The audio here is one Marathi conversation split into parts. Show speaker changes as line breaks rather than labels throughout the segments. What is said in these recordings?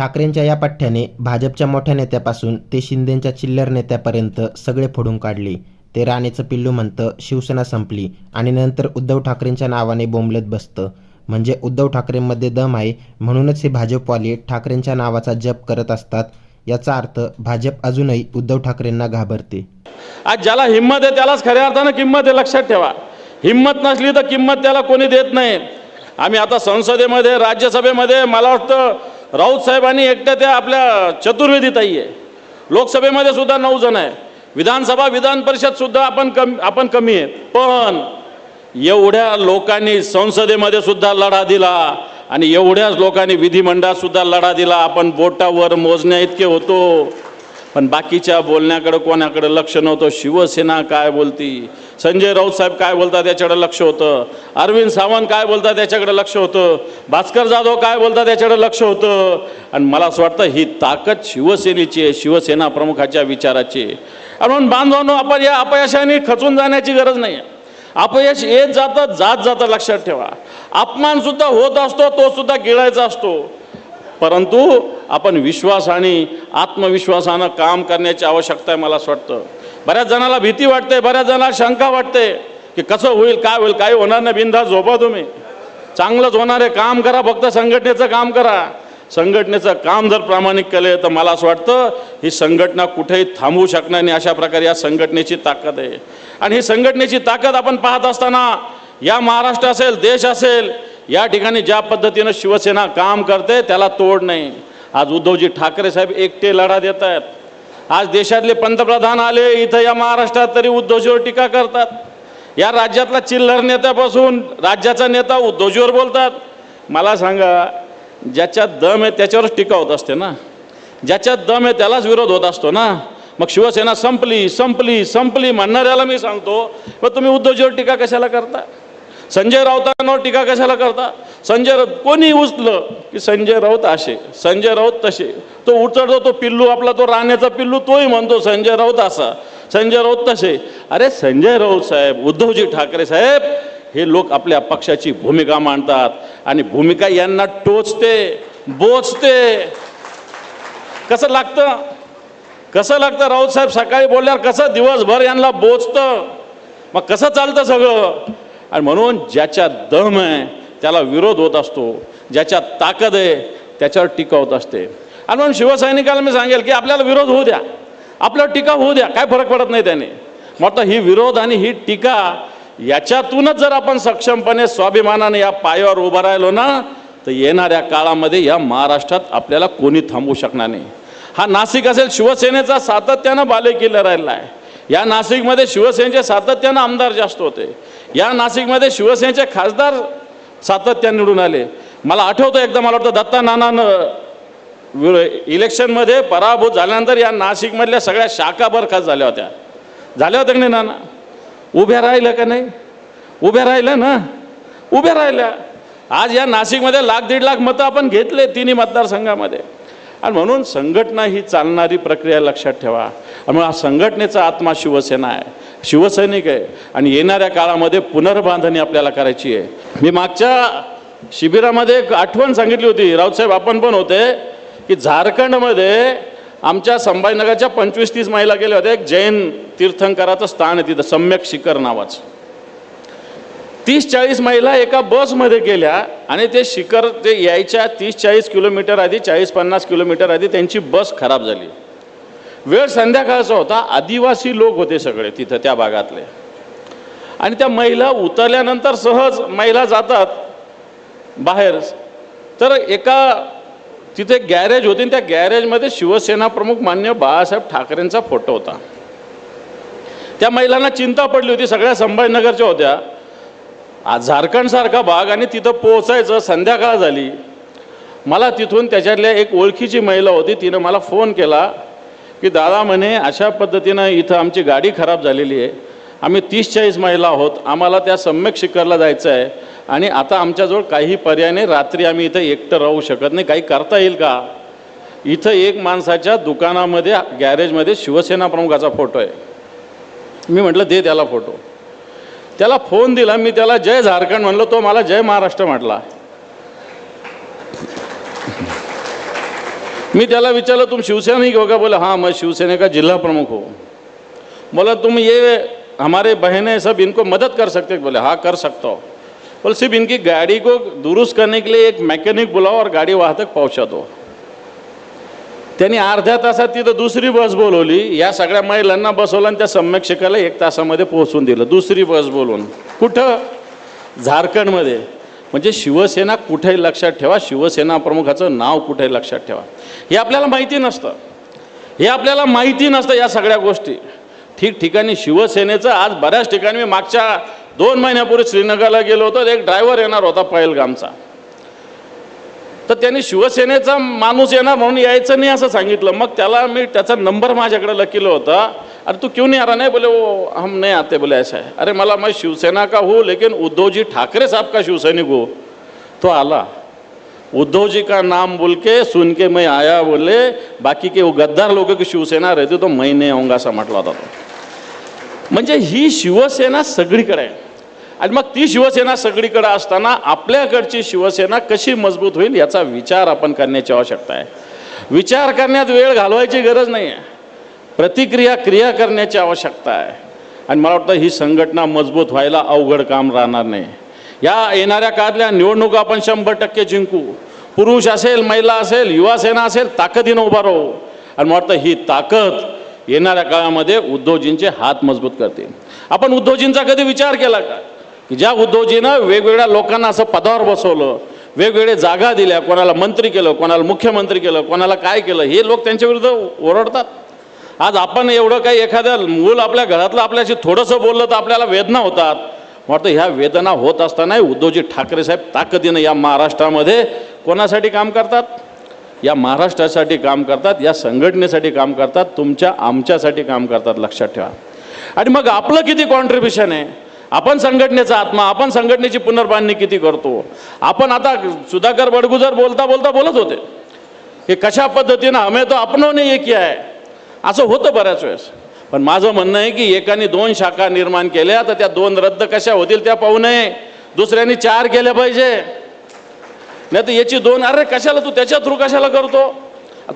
ठाकरेंच्या या पठ्ठ्याने भाजपच्या मोठ्या नेत्यापासून ते शिंदेच्या चिल्लर नेत्यापर्यंत सगळे फोडून काढले. ते राणेचं पिल्लू म्हणतं शिवसेना संपली आणि नंतर उद्धव ठाकरेंच्या नावाने बोंबलत बसतं. म्हणजे उद्धव ठाकरेंमध्ये दम आहे म्हणूनच हे भाजपवाले ठाकरेंच्या नावाचा जप करत असतात. याचा अर्थ भाजप अजूनही उद्धव ठाकरेंना घाबरते.
आज ज्याला हिंमत आहे त्यालाच खऱ्या अर्थानं किंमत आहे लक्षात ठेवा. हिंमत नसली तर किंमत त्याला कोणी देत नाही. आम्ही आता संसदेमध्ये राज्यसभेमध्ये मला वाटतं राऊत साहेबांनी एकट्या त्या आपल्या चतुर्वेदीताई आहे. लोकसभेमध्ये सुद्धा नऊ जण आहे. विधानसभा विधान परिषद सुद्धा आपण कमी आपण कमी आहे. पण एवढ्या लोकांनी संसदेमध्ये सुद्धा लढा दिला आणि एवढ्याच लोकांनी विधिमंडळात सुद्धा लढा दिला. आपण बोटावर मोजण्या इतके होतो. पण बाकीच्या बोलण्याकडं कोणाकडं लक्ष नव्हतं शिवसेना काय बोलती? संजय राऊत साहेब काय बोलतात याच्याकडे लक्ष होतं? अरविंद सावंत काय बोलतात त्याच्याकडं लक्ष होतं? भास्कर जाधव काय बोलतात त्याच्याकडं लक्ष होतं? आणि मला असं वाटतं ही ताकद शिवसेनेची आहे शिवसेना प्रमुखाच्या विचाराची आणि म्हणून बांधवांनो आपण या अपयशाने खचून जाण्याची गरज नाही आहे. अपयश येत जातं जात जातं लक्षात ठेवा. अपमान सुद्धा होत असतो तो सुद्धा गिळायचा असतो. परंतु आपण विश्वास आणि आत्मविश्वासानं काम करण्याची आवश्यकता आहे मला असं वाटतं. बऱ्याच जणाला भीती वाटते बऱ्याच जणाला शंका वाटते की कसं होईल काय होईल काही होणार नाही बिंदा झोपा तुम्ही. चांगलंच होणार आहे काम करा फक्त संघटनेचं काम करा. संघटनेचं काम जर प्रामाणिक केलं तर मला असं वाटतं ही संघटना कुठेही थांबवू शकणार नाही अशा प्रकारे या संघटनेची ताकद आहे. आणि ही संघटनेची ताकद आपण पाहत असताना या महाराष्ट्र असेल देश असेल या ठिकाणी ज्या पद्धतीनं शिवसेना काम करते त्याला तोड नाही. आज उद्धवजी ठाकरे साहेब एकटे लढा देत आहेत. आज देशातले पंतप्रधान आले इथं या महाराष्ट्रात तरी उद्धवजीवर टीका करतात. या राज्यातला चिल्लर नेत्यापासून राज्याचा नेता उद्धवजीवर बोलतात. मला सांगा ज्याच्यात दम आहे त्याच्यावरच टीका होत असते ना? ज्याच्यात दम आहे त्यालाच विरोध होत असतो ना? मग शिवसेना संपली संपली संपली म्हणणाऱ्याला मी सांगतो मग तुम्ही उद्धवजीवर टीका कशाला करता? संजय राऊतांवर टीका कशाला करता? संजय राऊत कोणी उचलं की संजय राऊत असे? संजय राऊत तसे. तो उचलतो तो पिल्लू आपला तो राण्याचा पिल्लू तोही म्हणतो संजय राऊत असा. संजय राऊत तसे. अरे संजय राऊत साहेब उद्धवजी ठाकरे साहेब हे लोक आपल्या पक्षाची भूमिका मांडतात आणि भूमिका यांना टोचते बोचते. कसं लागतं? कसं लागतं? राऊत साहेब सकाळी बोलल्यावर कसं दिवसभर यांना बोचतं? मग कसं चालतं सगळं? आणि म्हणून ज्याच्या दम आहे त्याला विरोध होत असतो. ज्याच्यात ताकद आहे त्याच्यावर टीका होत असते. आणि म्हणून शिवसैनिकाला मी सांगेल की आपल्याला विरोध होऊ द्या. आपल्यावर टीका होऊ द्या. काय फरक पडत नाही त्याने. मग ही विरोध आणि ही टीका याच्यातूनच जर आपण सक्षमपणे स्वाभिमानाने या पायावर उभं राहिलो ना तर येणाऱ्या काळामध्ये या महाराष्ट्रात आपल्याला कोणी थांबवू शकणार नाही. हा नाशिक असेल शिवसेनेचा सातत्यानं बालेकिल्ला राहिला आहे. या नाशिकमध्ये शिवसेनेचे सातत्यानं आमदार जास्त होते. या नाशिकमध्ये शिवसेनेचे खासदार सातत्यानं निवडून आले. मला आठवतं एकदा मला वाटतं दत्ता नानानं इलेक्शनमध्ये पराभूत झाल्यानंतर या नाशिकमधल्या सगळ्या शाखा बरखास्त झाल्या होत्या. झाल्या होत्या की नाही नाना? उभ्या राहिल्या का नाही? उभ्या राहिल्या ना? उभ्या राहिल्या. आज या नाशिकमध्ये लाख दीड लाख मतं आपण घेतले तिन्ही मतदारसंघामध्ये. आणि म्हणून संघटना ही चालणारी प्रक्रिया लक्षात ठेवा. आणि हा संघटनेचा आत्मा शिवसेना आहे. शिवसैनिक आहे. आणि येणाऱ्या काळामध्ये पुनर्बांधणी आपल्याला करायची आहे. मी मागच्या शिबिरामध्ये एक आठवण सांगितली होती. राऊतसाहेब आपण पण होते की झारखंडमध्ये आमच्या संभाजीनगरच्या पंचवीस तीस महिला गेल्या होत्या. एक जैन तीर्थंकराचं स्थान आहे तिथं सम्यक शिखर नावाचं. तीस चाळीस महिला एका बसमध्ये गेल्या आणि ते शिखर ते यायच्या तीस चाळीस किलोमीटर आधी चाळीस पन्नास किलोमीटर आधी त्यांची बस खराब झाली. वेळ संध्याकाळचा होता. आदिवासी लोक होते सगळे तिथं त्या भागातले. आणि त्या महिला उतरल्यानंतर सहज महिला जातात बाहेर. तर एका तिथे गॅरेज होती आणि त्या गॅरेजमध्ये शिवसेना प्रमुख मान्य बाळासाहेब ठाकरेंचा फोटो होता. त्या महिलांना चिंता पडली होती. सगळ्या संभाजीनगरच्या होत्या. झारखंडसारखा भाग आणि तिथं पोहोचायचं संध्याकाळ झाली. मला तिथून त्याच्यातल्या एक ओळखीची महिला होती तिनं मला फोन केला की दादा म्हणे अशा पद्धतीनं इथं आमची गाडी खराब झालेली आहे. आम्ही तीस चाळीस महिला आहोत. आम्हाला त्या सम्यक शिखरला जायचं आहे आणि आता आमच्याजवळ काही पर्याय नाही. रात्री आम्ही इथं एकटं राहू शकत नाही. काही करता येईल का? इथं एक माणसाच्या दुकानामध्ये गॅरेजमध्ये शिवसेना प्रमुखाचा फोटो आहे. मी म्हटलं दे त्याला फोटो. त्याला फोन दिला मी त्याला जय झारखंड म्हणलो तो मला जय महाराष्ट्र म्हटला. मी त्याला विचारलं तुम शिवसैनिक होगा बोले हाँ मैं शिवसेना का जिला प्रमुख हूँ. बोला तुम ये हमारे बहनें सब इनको मदद कर सकते हो? बोले हाँ कर सकता हो. बोले सिर्फ इनकी गाड़ी को दुरुस्त करने के लिए एक मैकेनिक बुलाओ और गाडी वहाँ तक पहुँचा दो। त्यांनी अर्ध्या तासात तिथं दुसरी बस बोलवली. या सगळ्या महिलांना बसवलं आणि त्या सम्यक एक तासामध्ये पोहोचून दिलं. दुसरी बस बोलवून. कुठं? झारखंडमध्ये. म्हणजे शिवसेना कुठेही लक्षात ठेवा. शिवसेना प्रमुखाचं नाव कुठेही लक्षात ठेवा. हे आपल्याला माहिती नसतं. हे आपल्याला माहिती नसतं या सगळ्या गोष्टी. ठिकठिकाणी शिवसेनेचं आज बऱ्याच ठिकाणी मी मागच्या दोन महिन्यापूर्वी श्रीनगरला गेलो होतो. एक ड्रायव्हर येणार होता पैलगामचा. तर त्यांनी शिवसेनेचा माणूस येणार म्हणून यायचं नाही असं सांगितलं. मग त्याला मी त्याचा नंबर माझ्याकडे लकीलं होता. अरे तू क्यों नहीं आ रहा? नहीं बोले वो हम नहीं आते बोले ऐसा है. अरे मला मैं शिवसेना का हूँ लेकिन उद्धव जी ठाकरे साहब का शिवसैनिक हो. तो आला. उद्धव जी का नाम बोल के सुन के मैं आया बोले बाकी के वो गद्दार लोगों की शिवसेना रहती तो मैं नहीं आऊंगा असं म्हटलं होता तो. म्हणजे ही शिवसेना सगळीकडे आहे. आणि मग ती शिवसेना सगळीकडे असताना आपल्याकडची शिवसेना कशी मजबूत होईल याचा विचार आपण करण्याची आवश्यकता आहे. विचार करण्यात वेळ घालवायची गरज नाही आहे. प्रतिक्रिया क्रिया करण्याची आवश्यकता आहे. आणि मला वाटतं ही संघटना मजबूत व्हायला अवघड काम राहणार नाही. या येणाऱ्या काळातल्या निवडणुका आपण शंभर टक्के जिंकू. पुरुष असेल महिला असेल युवा सेना असेल ताकदीनं उभा राहू. आणि मला वाटतं ही ताकद येणाऱ्या काळामध्ये उद्धवजींचे हात मजबूत करतील. आपण उद्धवजींचा कधी विचार केला का? ज्या उद्धवजीनं वेगवेगळ्या लोकांना असं पदावर बसवलं वेगवेगळे जागा दिल्या कोणाला मंत्री केलं कोणाला मुख्यमंत्री केलं कोणाला काय केलं हे लोक त्यांच्या विरुद्ध ओरडतात. आज आपण एवढं काही एखाद्या मूल आपल्या घरातलं आपल्याशी थोडंसं बोललं तर आपल्याला वेदना होतात. वाटतं ह्या वेदना होत असताना उद्धवजी ठाकरे साहेब ताकदीनं या महाराष्ट्रामध्ये कोणासाठी काम करतात? या महाराष्ट्रासाठी काम करतात या संघटनेसाठी काम करतात तुमच्या आमच्यासाठी काम करतात लक्षात ठेवा. आणि मग आपलं किती कॉन्ट्रीब्युशन आहे? आपण संघटनेचा आत्मा आपण संघटनेची पुनर्बांधणी किती करतो? आपण आता सुधाकर बडगुजर बोलता बोलता बोलत होते. की कशा पद्धतीनं हमें तो अपनोने एकी आहे असं होतं बऱ्याच वेळेस. पण माझं म्हणणं आहे की एकाने दोन शाखा निर्माण केल्या तर त्या दोन रद्द कशा होतील त्या पाहू नये. दुसऱ्यांनी चार केल्या पाहिजे. नाही तर याची दोन अरे कशाला तू त्याच्या थ्रू कशाला करतो?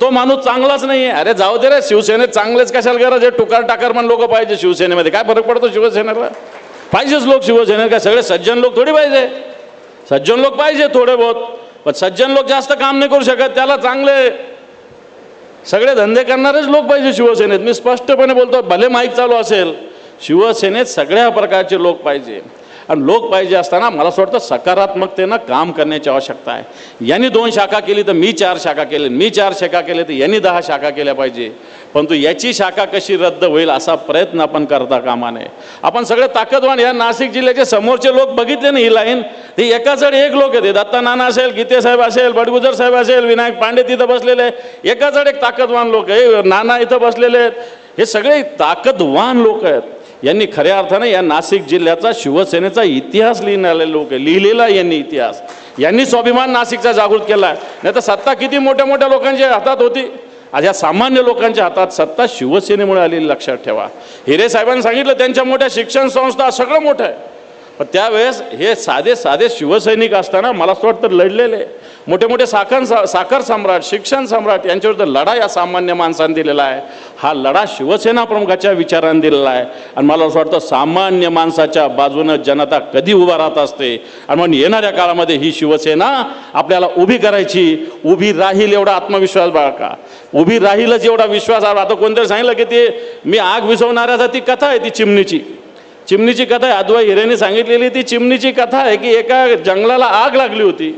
तो माणूस चांगलाच नाही आहे अरे जाऊ दे रे शिवसेनेत चांगलेच कशाला करायचे टुकार टाकर पण लोक पाहिजे शिवसेनेमध्ये. काय फरक पडतो शिवसेनेला? पाहिजेच लोक शिवसेनेत काय सगळे सज्जन लोक थोडी पाहिजे. सज्जन लोक पाहिजे थोडे बहुत पण सज्जन लोक जास्त काम नाही करू शकत त्याला चांगले. सगळे धंदे करणारेच लोक पाहिजे शिवसेनेत. मी स्पष्टपणे बोलतो भले माईक चालू असेल शिवसेनेत सगळ्या प्रकारचे लोक पाहिजे. आणि लोक पाहिजे असताना मला असं वाटतं सकारात्मकतेनं काम करण्याची आवश्यकता आहे. यांनी दोन शाखा केली तर मी चार शाखा केले मी चार शाखा केले तर यांनी दहा शाखा केल्या पाहिजे. परंतु याची शाखा कशी रद्द होईल असा प्रयत्न आपण करता कामा नये आपण सगळे ताकदवान या नाशिक जिल्ह्याचे समोरचे लोक बघितले ना ही लाईन ते एकाचड एक लोक येते दत्ता नाना असेल गीते साहेब असेल बडगुजर साहेब असेल विनायक पांडे तिथं बसलेले एकाचड एक ताकदवान लोक आहे नाना इथं बसलेले आहेत. हे सगळे ताकदवान लोक आहेत. यांनी खऱ्या अर्थानं या नाशिक जिल्ह्याचा शिवसेनेचा इतिहास लिहिणारे लोक आहे लिहिलेला यांनी इतिहास. यांनी स्वाभिमान नाशिकचा जागृत केला आहे नाही तर सत्ता किती मोठ्या मोठ्या लोकांच्या हातात होती? आज या सामान्य लोकांच्या हातात सत्ता शिवसेनेमुळे आलेली लक्षात ठेवा. हिरे साहेबांनी सांगितलं त्यांच्या मोठ्या शिक्षण संस्था सगळं मोठं आहे. पण त्यावेळेस हे साधे साधे शिवसैनिक असताना मला असं वाटतं लढलेले. मोठे मोठे साखर साखर सम्राट शिक्षण सम्राट यांच्याविरुद्ध लढा या सामान्य माणसाने दिलेला आहे. हा लढा शिवसेना प्रमुखाच्या विचाराने दिलेला आहे. आणि मला असं वाटतं सामान्य माणसाच्या बाजूनं जनता कधी उभा राहत असते? आणि म्हणून येणाऱ्या काळामध्ये ही शिवसेना आपल्याला उभी करायची उभी राहील एवढा आत्मविश्वास बाळका उभी राहीलच एवढा विश्वास. आहे. आता कोणतरी सांगितलं की ते मी आग विझवणाऱ्याचा ती कथा आहे ती चिमणीची. चिमणीची कथा आहे. अद्वै हिरेने सांगितलेली ती चिमणीची कथा आहे की एका जंगलाला आग लागली होती.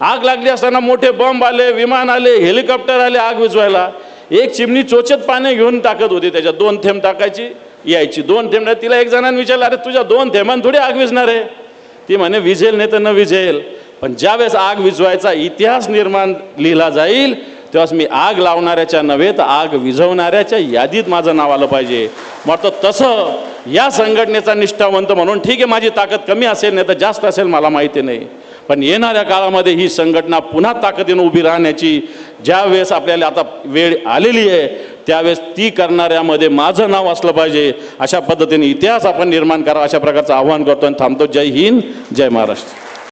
आग लागली असताना मोठे बॉम्ब आले विमान आले हेलिकॉप्टर आले आग विझवायला. एक चिमणी चोचत पाने घेऊन टाकत होती. त्याच्यात दोन थेंब टाकायची यायची. दोन थेंब तिला एक जणांनी विचारलं अरे तुझ्या दोन थेंबान थोडी आग विझणार आहे? ती म्हणे विझेल नाही तर न विझेल. पण ज्यावेळेस आग विझवायचा इतिहास निर्माण लिहिला जाईल तेव्हाच मी आग लावणाऱ्याच्या नव्हे तर आग विझवणाऱ्याच्या यादीत माझं नाव आलं पाहिजे. मग तर तसं या संघटनेचा निष्ठावंत म्हणून ठीक आहे माझी ताकद कमी असेल नाही तर जास्त असेल मला माहिती नाही. पण येणाऱ्या काळामध्ये ही संघटना पुन्हा ताकदीनं उभी राहण्याची ज्या वेळेस आपल्याला आता वेळ आलेली आहे त्यावेळेस ती करणाऱ्यामध्ये माझं नाव असलं पाहिजे अशा पद्धतीने इतिहास आपण निर्माण करा अशा प्रकारचं आव्हान करतो आणि थांबतो. जय हिंद जय महाराष्ट्र.